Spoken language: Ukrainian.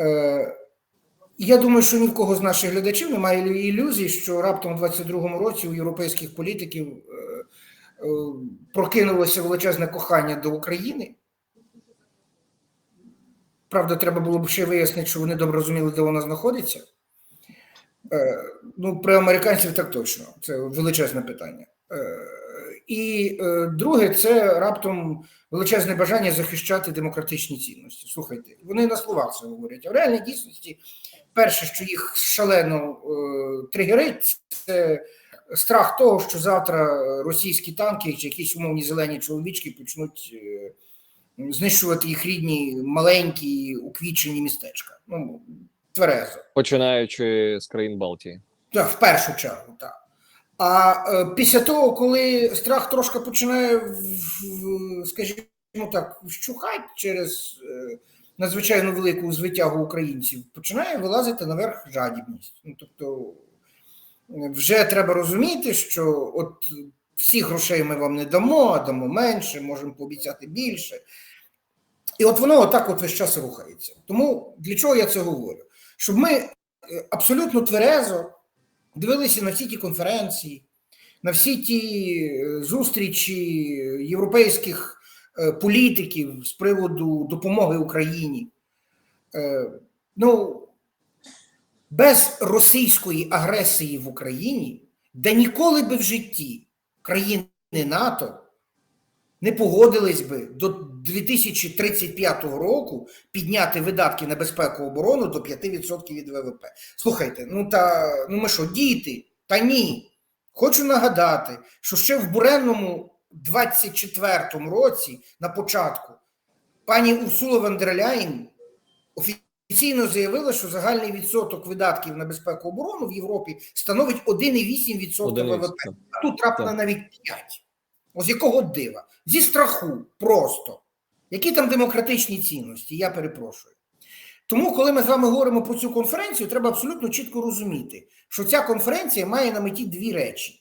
Е, я думаю, що ні в кого з наших глядачів немає ілюзій, що раптом у 22-му році у європейських політиків е, е, прокинулося величезне кохання до України. Правда, треба було б ще вияснити, що вони добре розуміли, де вона знаходиться. Е, ну, при американців так точно. Це величезне питання. І е, друге, це раптом величезне бажання захищати демократичні цінності. Слухайте, вони на словах це говорять. А в реальній дійсності, перше, що їх шалено е, тригерить, це страх того, що завтра російські танки чи якісь умовні зелені чоловічки почнуть е, знищувати їх рідні маленькі уквічені містечка. Ну, тверезо. Починаючи з країн Балтії. Так, в першу чергу, так. А е, після того, коли страх трошки починає, скажімо так, вщухати через е, надзвичайно велику звитягу українців, починає вилазити наверх жадібність. Ну, тобто, вже треба розуміти, що от всіх грошей ми вам не дамо, а дамо менше, можемо пообіцяти більше. І от воно отак от весь час рухається. Тому для чого я це говорю? Щоб ми е, абсолютно тверезо дивилися на всі ті конференції, на всі ті е, зустрічі європейських е, політиків з приводу допомоги Україні. Е, Ну, без російської агресії в Україні, де ніколи би в житті країни НАТО не погодились би до 2035 року підняти видатки на безпеку оборону до 5% від ВВП. Слухайте, ну та ну ми що, діти? Та ні. Хочу нагадати, що ще в буренному 24-му році на початку пані Урсула вон офіційно заявила, що загальний відсоток видатків на безпеку оборону в Європі становить 1,8% Одиниць, ВВП. А тут Так. навіть 5. Ось якого дива? Зі страху просто. Які там демократичні цінності? Я перепрошую. Тому, коли ми з вами говоримо про цю конференцію, треба абсолютно чітко розуміти, що ця конференція має на меті дві речі: